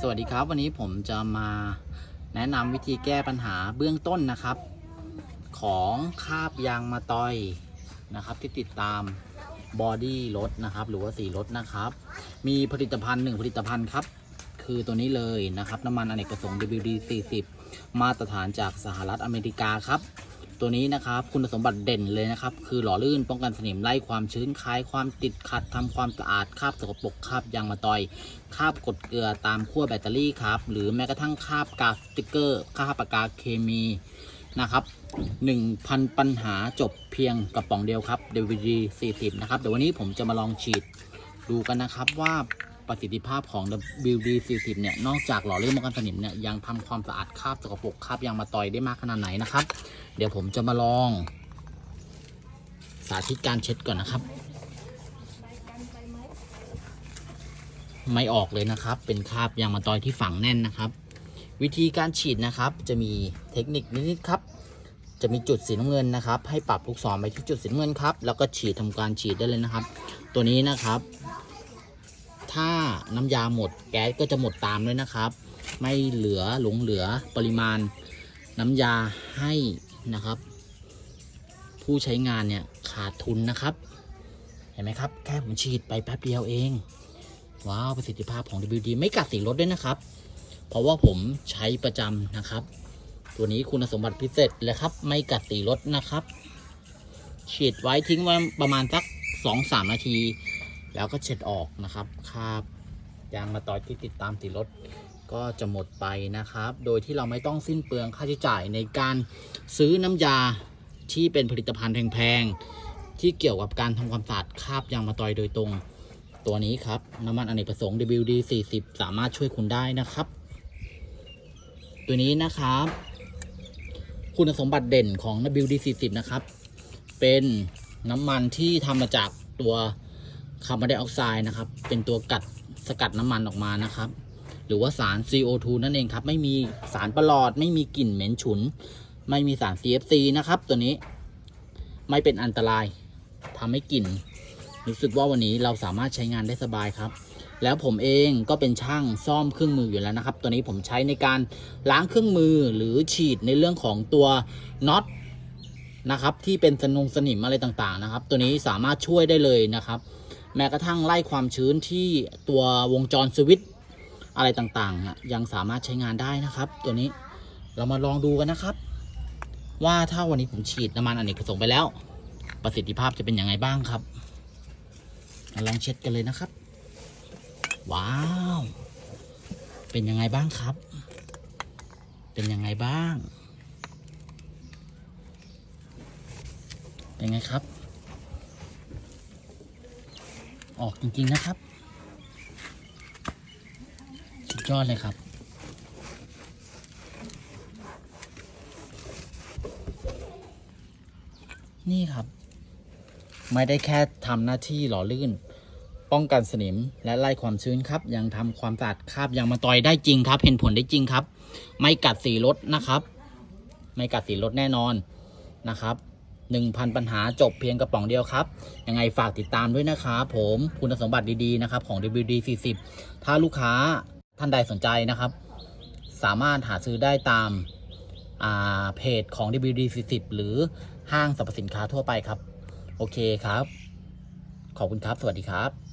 สวัสดีครับ วันนี้ผมจะมาแนะนำวิธีแก้ปัญหาเบื้องต้นนะครับ ของคาบยางมาตอยนะครับ ที่ติดตามบอดี้รถนะครับ หรือว่าสีรถนะครับ มีผลิตภัณฑ์หนึ่งผลิตภัณฑ์ครับ คือตัวนี้เลยนะครับ น้ำมันอเนกประสงค์ WD 40 มาตรฐานจากสหรัฐอเมริกาครับ ตัวนี้นะครับ คุณสมบัติเด่นเลยนะครับ คือหล่อลื่นป้องกันสนิมไล่ความชื้นคลายความติดขัดทำความสะอาดคราบสกปรกคราบยางมาตอยคราบกรดเกลือตามขั้วแบตเตอรี่ครับ หรือแม้กระทั่งคราบกากสติกเกอร์คราบปากกาเคมีนะครับ1,000 ปัญหาจบเพียงกระป๋องเดียวครับ DVD 40 นะครับ เดี๋ยววันนี้ผมจะมาลองฉีดดูกันนะครับว่า ประสิทธิภาพของ WD 40 เนี่ยนอกจากหล่อเลื่นป้องกันสนิมเนี่ยยังทำความสะอาดคราบสกปรกคราบยางมาตอยได้มากขนาดไหนนะครับ เดี๋ยวผมจะมาลอง สาธิตการเช็ดก่อนนะครับ ไม่ออกเลยนะครับ เป็นคราบยางมาตอยที่ฝังแน่นนะครับ วิธีการฉีดนะครับ จะมีเทคนิคนิดๆครับจะมีจุดสีน้ำเงินนะครับ ให้ปรับลูกศรไปที่จุดสีน้ำเงินครับ แล้วก็ฉีดทำการฉีดได้เลยนะครับ ตัวนี้นะครับ ถ้าน้ำยาหมดแก๊สก็จะหมดตามด้วยนะครับ ไม่เหลือหลงเหลือปริมาณน้ำยาให้นะครับ ผู้ใช้งานเนี่ยขาดทุนนะครับ เห็นไหมครับ แค่ผมฉีดไปแป๊บเดียวเอง ว้าวประสิทธิภาพของ WD ไม่กัดสีรถด้วยนะครับ เพราะว่าผมใช้ประจำนะครับ ตัวนี้คุณสมบัติพิเศษเลยครับ ไม่กัดสีรถนะครับ ฉีดไว้ทิ้งไว้ประมาณสักสองสามนาที แล้วก็เช็ดออกนะครับคราบยางมาตอยที่ติดตามสีรถก็จะหมดไปนะครับ โดยที่เราไม่ต้องสิ้นเปลืองค่าใช้จ่ายในการซื้อน้ำยาที่เป็นผลิตภัณฑ์แพงๆ ที่เกี่ยวกับการทำความสะอาดคราบยางมาตอยโดยตรง ตัวนี้ครับ น้ำมันอเนกประสงค์ WD 40สามารถช่วยคุณได้นะครับ ตัวนี้นะครับ คุณสมบัติเด่นของ WD 40นะครับ เป็นน้ำมันที่ทำมาจากตัว คาร์บอนไดออกไซด์นะครับ เป็นตัวกัดสกัดน้ำมันออกมานะครับ หรือว่าสาร CO2 นั่นเองครับ ไม่มีสารประหลอด ไม่มีกลิ่นเหม็นฉุน ไม่มีสาร CFC นะครับ ตัวนี้ไม่เป็นอันตรายทำให้กลิ่น รู้สึกว่าวันนี้เราสามารถใช้งานได้สบายครับ แล้วผมเองก็เป็นช่างซ่อมเครื่องมืออยู่แล้วนะครับ ตัวนี้ผมใช้ในการล้างเครื่องมือหรือฉีดในเรื่องของตัวน็อตนะครับ ที่เป็นสนงสนิมอะไรต่างๆนะครับ ตัวนี้สามารถช่วยได้เลยนะครับ แม้กระทั่งไล่ความชื้นที่ตัววงจรสวิตช์อะไรต่างๆ ยังสามารถใช้งานได้นะครับ ตัวนี้เรามาลองดูกันนะครับ ว่าถ้าวันนี้ผมฉีดน้ำมันอเนกประสงค์ไปแล้ว ประสิทธิภาพจะเป็นยังไงบ้างครับลองเช็ดกันเลยนะครับ ว้าว เป็นยังไงบ้างครับ เป็นยังไงบ้าง เป็นไงครับ ออกจริงๆนะครับ สุดยอดเลยครับ นี่ครับ ไม่ได้แค่ทำหน้าที่หล่อลื่น ป้องกันสนิมและไล่ความชื้นครับ ยังทำความสะอาดคราบยางมาตอยได้จริงครับ เห็นผลได้จริงครับ ไม่กัดสีรถนะครับ ไม่กัดสีรถแน่นอนนะครับ 1,000 ปัญหาจบเพียงกระป๋องเดียวครับ ยังไงฝากติดตามด้วยนะครับผมคุณสมบัติดีๆนะครับของ WD 40ถ้าลูกค้าท่านใดสนใจนะครับ สามารถหาซื้อได้ตามอ่าเพจของ WD 40หรือห้างสรรพสินค้าทั่วไปครับ โอเคครับ ขอบคุณครับ สวัสดีครับ